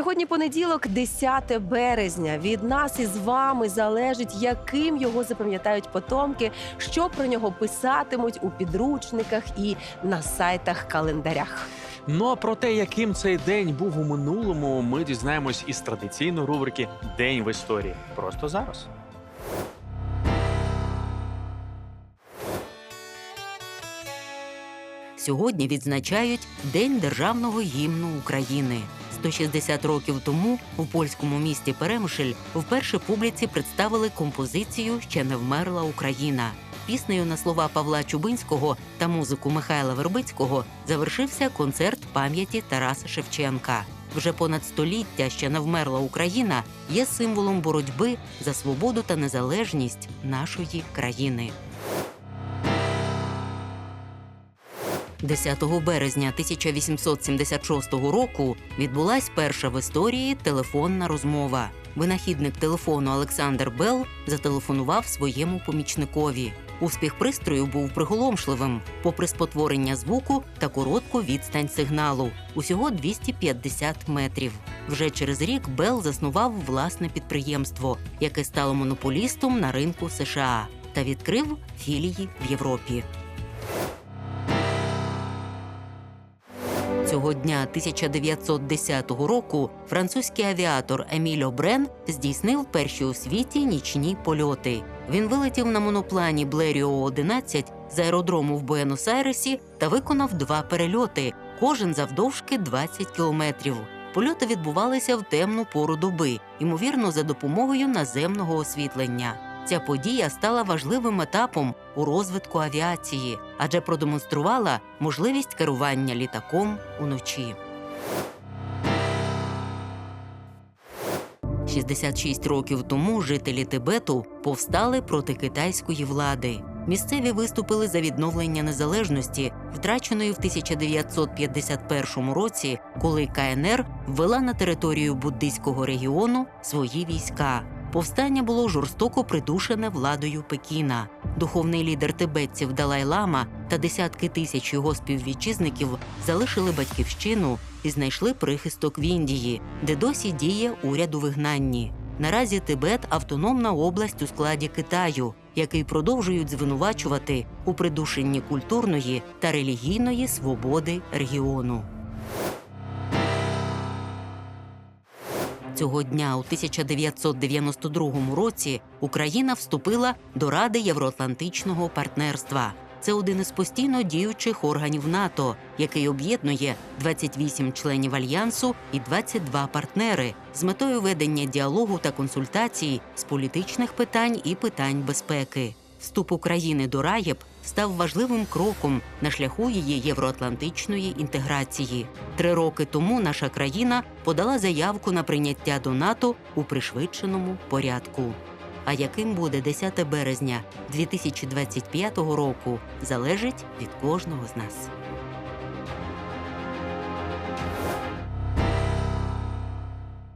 Сьогодні понеділок, 10 березня. Від нас із вами залежить, яким його запам'ятають потомки, що про нього писатимуть у підручниках і на сайтах календарях. Ну а про те, яким цей день був у минулому, ми дізнаємось із традиційної рубрики День в історії. Просто зараз. Сьогодні відзначають День державного гімну України. 160 років тому у польському місті Перемишль вперше публіці представили композицію Ще не вмерла Україна. Піснею на слова Павла Чубинського та музику Михайла Вербицького завершився концерт пам'яті Тараса Шевченка. Вже понад століття ще не вмерла Україна є символом боротьби за свободу та незалежність нашої країни. 10 березня 1876 року відбулась перша в історії телефонна розмова. Винахідник телефону Олександр Белл зателефонував своєму помічникові. Успіх пристрою був приголомшливим, попри спотворення звуку та коротку відстань сигналу усього 250 метрів. Вже через рік Белл заснував власне підприємство, яке стало монополістом на ринку США та відкрив філії в Європі. Цього дня 1910 року французький авіатор Еміль Обрен здійснив перші у світі нічні польоти. Він вилетів на моноплані Блеріо 11 з аеродрому в Буенос-Айресі та виконав два перельоти, кожен завдовжки 20 кілометрів. Польоти відбувалися в темну пору доби, ймовірно, за допомогою наземного освітлення. Ця подія стала важливим етапом у розвитку авіації, адже продемонструвала можливість керування літаком уночі. 66 років тому жителі Тибету повстали проти китайської влади. Місцеві виступили за відновлення незалежності, втраченої в 1951 році, коли КНР ввела на територію буддийського регіону свої війська. Повстання було жорстоко придушене владою Пекіна. Духовний лідер тибетців Далай Лама та десятки тисяч його співвітчизників залишили батьківщину і знайшли прихисток в Індії, де досі діє уряд у вигнанні. Наразі Тибет автономна область у складі Китаю, який продовжують звинувачувати у придушенні культурної та релігійної свободи регіону. Цього дня, у 1992 році, Україна вступила до Ради Євроатлантичного партнерства. Це один із постійно діючих органів НАТО, який об'єднує 28 членів альянсу і 22 партнери з метою ведення діалогу та консультацій з політичних питань і питань безпеки. Вступ України до РАЄП став важливим кроком на шляху її євроатлантичної інтеграції. Три роки тому наша країна подала заявку на прийняття до НАТО у пришвидшеному порядку. А яким буде 10 березня 2025 року залежить від кожного з нас.